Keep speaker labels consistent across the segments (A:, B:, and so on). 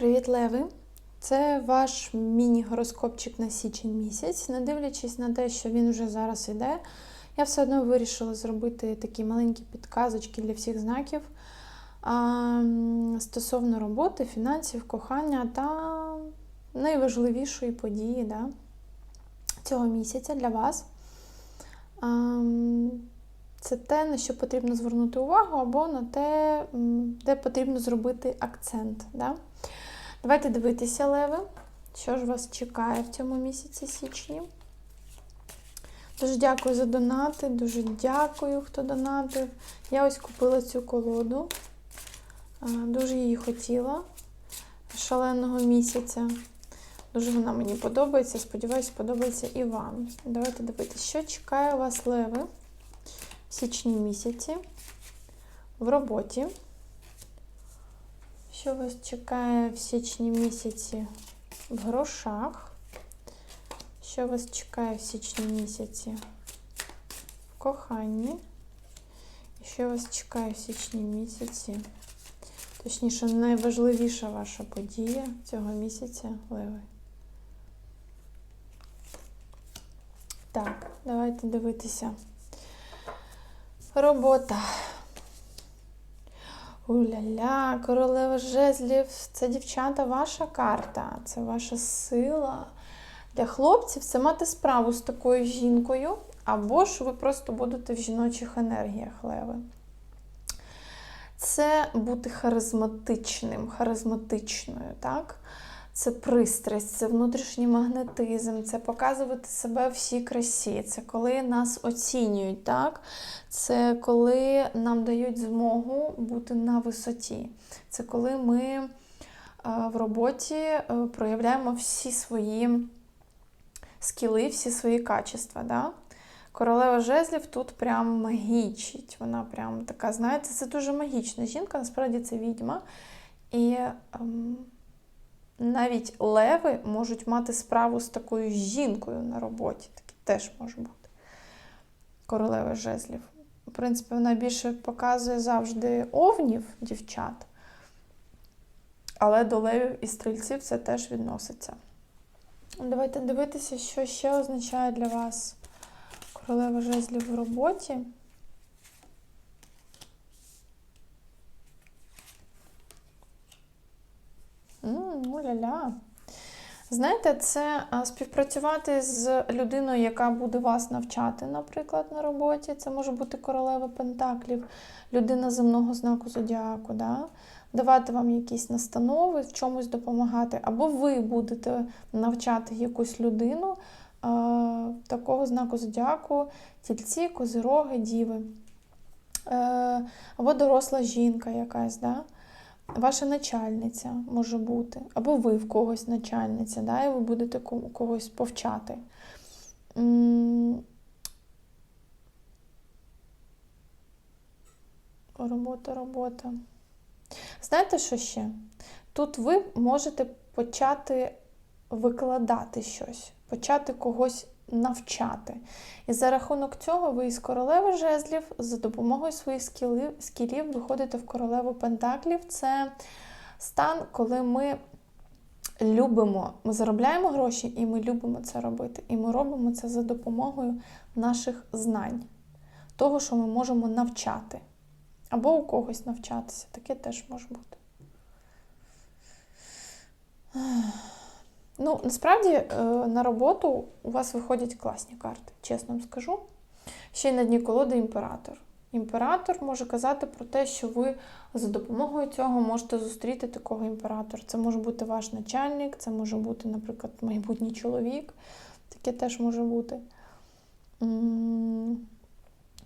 A: Привіт, Леви! Це ваш міні-гороскопчик на січень місяць. Не дивлячись на те, що він вже зараз іде, я все одно вирішила зробити такі маленькі підказочки для всіх знаків а, стосовно роботи, фінансів, кохання та найважливішої події да, цього місяця для вас. А, Це те, на що потрібно звернути увагу, або на те, де потрібно зробити акцент. Да? Давайте дивитися, Леви, що ж вас чекає в цьому місяці січні. Дуже дякую за донати, дуже дякую, хто донатив. Я ось купила цю колоду. Дуже її хотіла шаленого місяця. Дуже вона мені подобається. Сподіваюся, подобається і вам. Давайте дивитися, що чекає вас, Леви, в січні місяці в роботі. Що вас чекає в січні місяці в грошах? Що вас чекає в січні місяці в коханні? І що вас чекає в січні місяці? Точніше, найважливіша ваша подія цього місяця, Леви. Так, давайте дивитися. Робота. Уля-ля, королева жезлів, це дівчата ваша карта, це ваша сила. Для хлопців це мати справу з такою жінкою, або ж ви просто будете в жіночих енергіях леви. Це бути харизматичним, харизматичною, так? Це пристрасть, це внутрішній магнетизм, це показувати себе в всій красі, це коли нас оцінюють, так? Це коли нам дають змогу бути на висоті. Це коли ми е, в роботі е, проявляємо всі свої скіли, всі свої качества. Да? Королева жезлів тут прям магічить. Вона прям така, знаєте, це дуже магічна жінка, насправді це відьма. І ем, навіть леви можуть мати справу з такою жінкою на роботі. Таке теж може бути. Королева жезлів. В принципі, вона більше показує завжди овнів дівчат. Але до левів і стрільців це теж відноситься. Давайте дивитися, що ще означає для вас королева жезлів в роботі. Ну-ля-ля. Знаєте, це співпрацювати з людиною, яка буде вас навчати, наприклад, на роботі. Це може бути королева Пентаклів, людина земного знаку зодіаку, да? давати вам якісь настанови, в чомусь допомагати. Або ви будете навчати якусь людину такого знаку зодіаку, тільці, козироги, діви. Е, або доросла жінка якась. Да? Ваша начальниця може бути, або ви в когось начальниця, да, і ви будете когось повчати. Робота, робота. Знаєте, що ще? Тут ви можете почати викладати щось, почати когось навчати. І за рахунок цього ви із королеви жезлів за допомогою своїх скілів, скілів виходите в королеву пентаклів. Це стан, коли ми любимо, ми заробляємо гроші і ми любимо це робити. І ми робимо це за допомогою наших знань, того, що ми можемо навчати. Або у когось навчатися. Таке теж може бути. Ну, насправді е, на роботу у вас виходять класні карти, чесно вам скажу. Ще й на дні колоди імператор. Імператор може казати про те, що ви за допомогою цього можете зустріти такого імператора. Це може бути ваш начальник, це може бути, наприклад, майбутній чоловік. Таке теж може бути.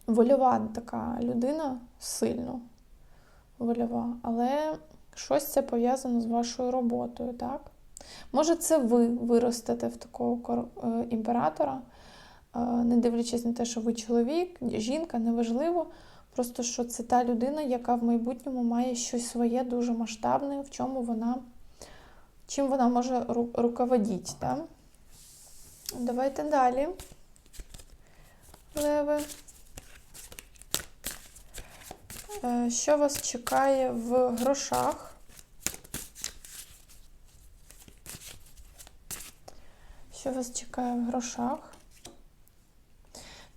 A: Вольова така людина сильно вольова, але щось це пов'язано з вашою роботою, так? Може, це ви виростете в такого е, імператора, е, не дивлячись на те, що ви чоловік, жінка, неважливо. Просто що це та людина, яка в майбутньому має щось своє дуже масштабне, в чому вона, чим вона може руководіти. Да? Давайте далі. Леви. Е, Що вас чекає в грошах? Що вас чекає в грошах?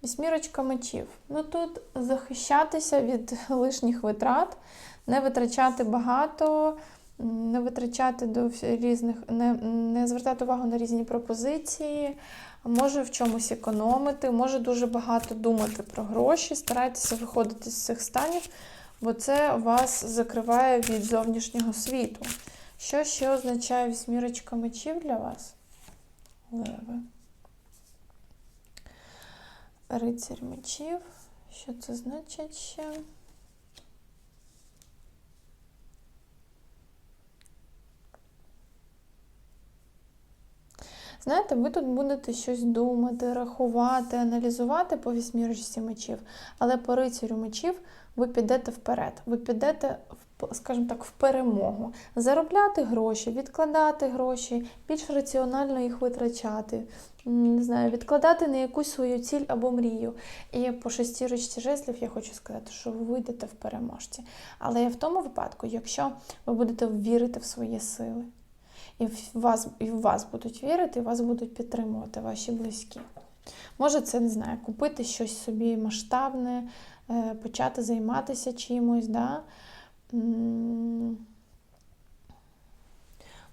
A: Вісьмірочка мечів. Ну тут захищатися від лишніх витрат, не витрачати багато, не витрачати до різних, не, не звертати увагу на різні пропозиції, може в чомусь економити, може дуже багато думати про гроші, старайтеся виходити з цих станів, бо це вас закриває від зовнішнього світу. Що ще означає вісьмірочка мечів для вас? Леви. Рицарь мечів. Що це значить ще? Знаєте, ви тут будете щось думати, рахувати, аналізувати по вісьмірочці мечів, але по рицарю мечів ви підете вперед, ви підете, скажімо так, в перемогу. Заробляти гроші, відкладати гроші, більш раціонально їх витрачати, не знаю, відкладати на якусь свою ціль або мрію. І по шестірочці жезлів я хочу сказати, що ви вийдете в переможці. Але в тому випадку, якщо ви будете вірити в свої сили і в вас і в вас будуть вірити, і вас будуть підтримувати ваші близькі. Може, це не знаю, купити щось собі масштабне, е, почати займатися чимось. Да?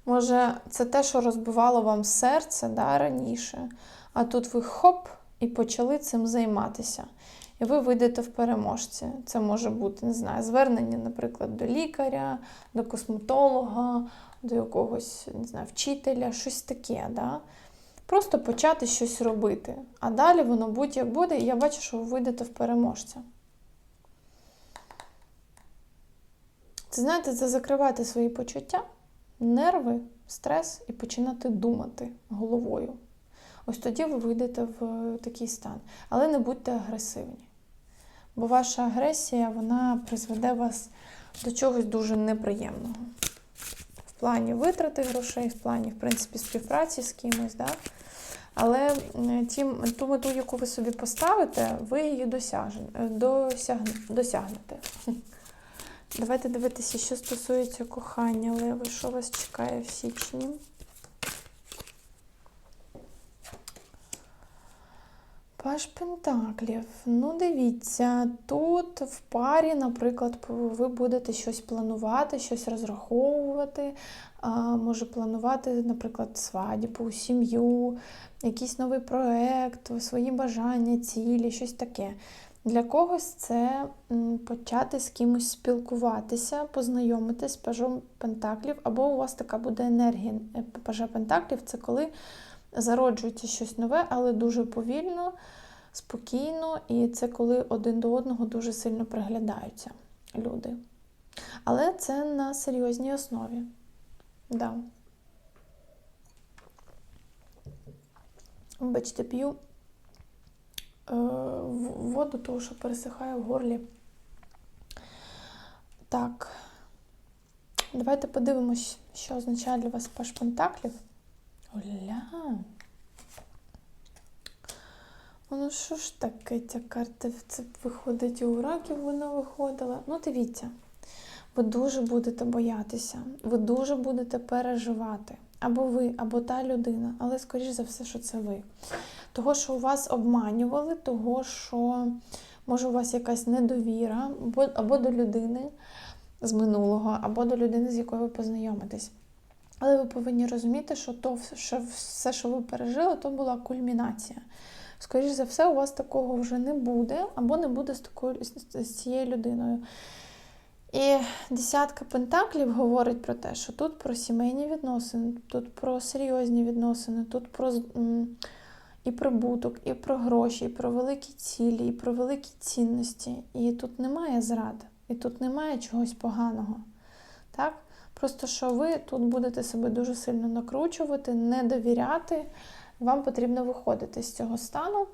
A: Може, це те, що розбивало вам серце да, раніше, а тут ви хоп і почали цим займатися. І ви вийдете в переможці. Це може бути, не знаю, звернення, наприклад, до лікаря, до косметолога, до якогось не знаю, вчителя, щось таке. Да? Просто почати щось робити. А далі воно будь-як буде, і я бачу, що ви вийдете в переможця. Це знаєте, це закривати свої почуття, нерви, стрес і починати думати головою. Ось тоді ви вийдете в такий стан. Але не будьте агресивні. Бо ваша агресія вона призведе вас до чогось дуже неприємного В плані витрати грошей, в плані, в принципі, співпраці з кимось. Да? Але ті, ту мету, яку ви собі поставите, ви її досягнете. Давайте дивитися, що стосується кохання Леви, що вас чекає в січні. Паш Пентаклів. Ну, дивіться, тут в парі, наприклад, ви будете щось планувати, щось розраховувати. А, Може планувати, наприклад, свадьбу, сім'ю, якийсь новий проєкт, свої бажання, цілі, щось таке. Для когось це почати з кимось спілкуватися, познайомитись з пажом Пентаклів, або у вас така буде енергія пажа Пентаклів це коли зароджується щось нове, але дуже повільно, спокійно, і це коли один до одного дуже сильно приглядаються люди. Але це на серйозній основі. Да. Бачите, п'ю е, воду, тому що пересихає в горлі. Так, давайте подивимось, що означає для вас паш пентаклів. Оля. Ну що ж таке, ця карта це виходить у раків, вона виходила. Ну, дивіться, ви дуже будете боятися, ви дуже будете переживати. Або ви, або та людина, але, скоріш за все, що це ви. Того, що вас обманювали, того, що, може, у вас якась недовіра, або, або до людини з минулого, або до людини, з якою ви познайомитесь. Але ви повинні розуміти, що то що все, що ви пережили, то була кульмінація. Скоріше за все, у вас такого вже не буде, або не буде з такою з цією людиною. І десятка пентаклів говорить про те, що тут про сімейні відносини, тут про серйозні відносини, тут про і прибуток, і про гроші, і про великі цілі, і про великі цінності. І тут немає зради, і тут немає чогось поганого. Так? Просто що ви тут будете себе дуже сильно накручувати, не довіряти, вам потрібно виходити з цього стану.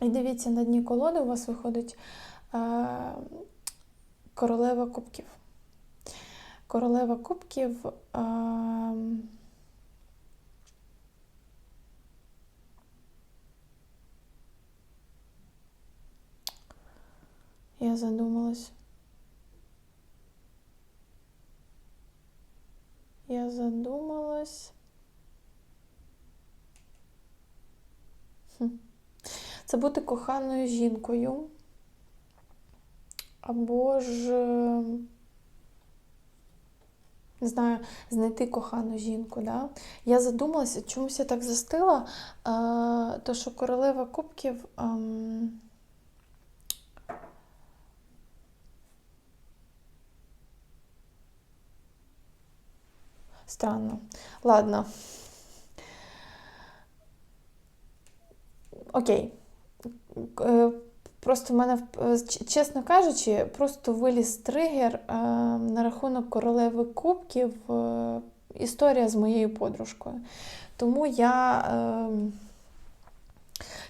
A: І дивіться, на дні колоди у вас виходить е, королева кубків. Королева кубків. Е, я задумалась. Я задумалась. Це бути коханою жінкою. Або ж, не знаю, знайти кохану жінку. Да? Я задумалася, чомусь я так застила, е, то що королева кубків. ем, Странно. Ладно. Окей. Е, Просто в мене, е, чесно кажучи, просто виліз тригер е, на рахунок королеви кубків. Історія з моєю подружкою. Тому я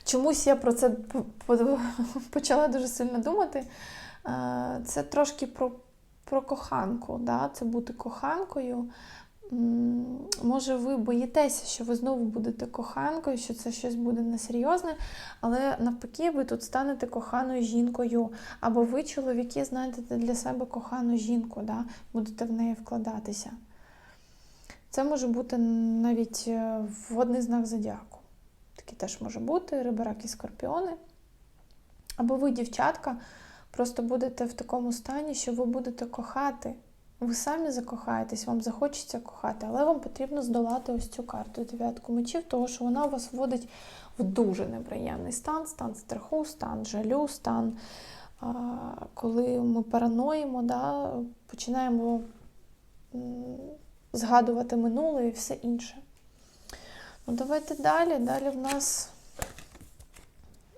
A: чомусь я про це почала дуже сильно думати. Це трошки про, про коханку. Да? Це бути коханкою. Може, ви боїтеся, що ви знову будете коханкою, що це щось буде несерйозне, але навпаки, ви тут станете коханою жінкою. Або ви, чоловіки, знайдете для себе кохану жінку, да? будете в неї вкладатися. Це може бути навіть е, водний знак зодіаку. Такий теж може бути, рибараки, скорпіони. Або ви, дівчатка, просто будете в такому стані, що ви будете кохати. Ви самі закохаєтесь, вам захочеться кохати, але вам потрібно здолати ось цю карту дев'ятку мечів, тому що вона вас вводить в дуже неприємний стан, стан страху, стан жалю, стан, коли ми параноїмо, да, починаємо згадувати минуле і все інше. Ну, давайте далі. Далі в нас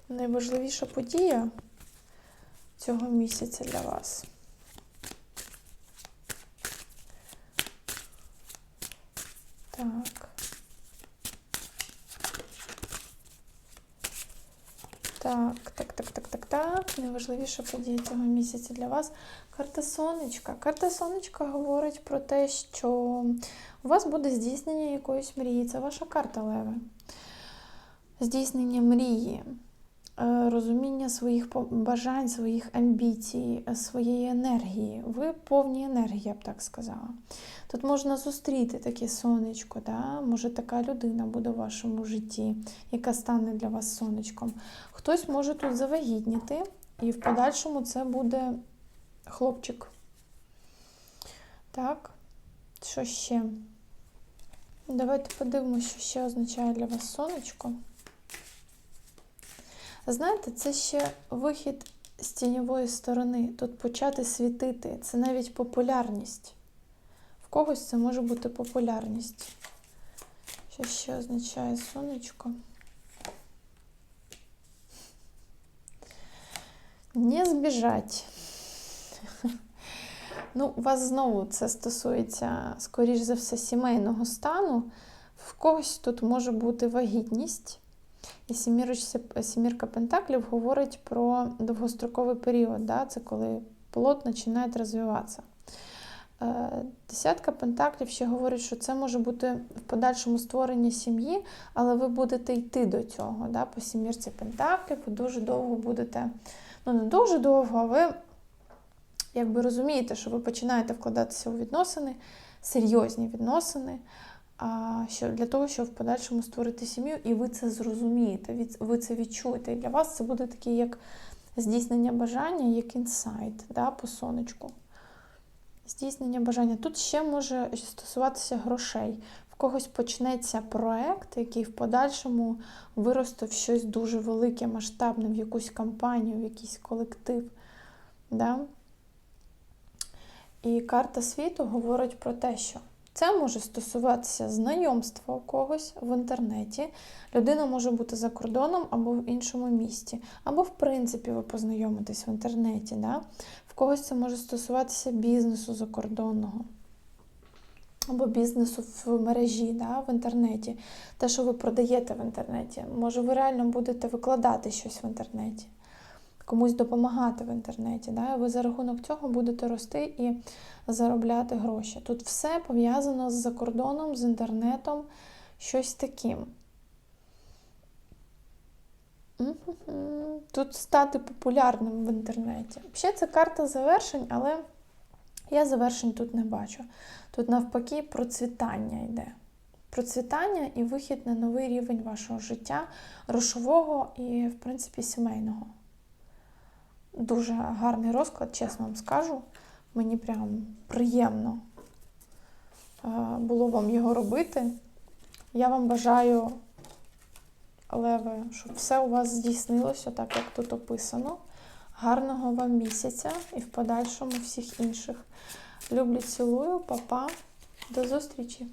A: найважливіша подія цього місяця для вас. Так. Так, так, так, так, так, так. Найважливіша подія цього місяця для вас. Карта сонечка. Карта сонечка говорить про те, що у вас буде здійснення якоїсь мрії. Це ваша карта Леви. Здійснення мрії, розуміння своїх бажань, своїх амбіцій, е, своєї енергії. Ви повні енергії, я б так сказала. Тут можна зустріти таке сонечко, да? може така людина буде в вашому житті, яка стане для вас сонечком. Хтось може тут завагітніти, і в подальшому це буде хлопчик. Так, що ще? Давайте подивимося, що ще означає для вас сонечко. Знаєте, це ще вихід з тіньової сторони. Тут почати світити. Це навіть популярність. В когось це може бути популярність. Що ще означає сонечко? Не збіжать. Ну, вас знову це стосується, скоріш за все, сімейного стану. В когось тут може бути вагітність. І сімірка Пентаклів говорить про довгостроковий період. Да? Це коли плод починає розвиватися. Е, Десятка Пентаклів ще говорить, що це може бути в подальшому створення сім'ї, але ви будете йти до цього. Да? По сімірці Пентаклів ви дуже довго будете, ну не дуже довго, а ви якби розумієте, що ви починаєте вкладатися у відносини, серйозні відносини, що для того, щоб в подальшому створити сім'ю, і ви це зрозумієте, ви це відчуєте. І для вас це буде таке як здійснення бажання, як інсайт да, по сонечку. Здійснення бажання. Тут ще може стосуватися грошей. В когось почнеться проект, який в подальшому виросте в щось дуже велике, масштабне, в якусь компанію, в якийсь колектив. Да? І карта світу говорить про те, що це може стосуватися знайомства когось в інтернеті. Людина може бути за кордоном або в іншому місті, або, в принципі, ви познайомитесь в інтернеті. Да? В когось це може стосуватися бізнесу закордонного. Або бізнесу в мережі, да, в інтернеті. Те, що ви продаєте в інтернеті. Може, ви реально будете викладати щось в інтернеті, комусь допомагати в інтернеті. Да? Ви за рахунок цього будете рости і заробляти гроші. Тут все пов'язано з закордоном, з інтернетом, щось таким. Тут стати популярним в інтернеті. Взагалі, це карта завершень, але я завершень тут не бачу. Тут навпаки процвітання йде. процвітання і вихід на новий рівень вашого життя, грошового і, в принципі, сімейного. Дуже гарний розклад, чесно вам скажу. Мені прям приємно е, було вам його робити. Я вам бажаю, Леве, щоб все у вас здійснилося так, як тут описано. Гарного вам місяця і в подальшому всіх інших. Люблю, цілую, папа. До зустрічі!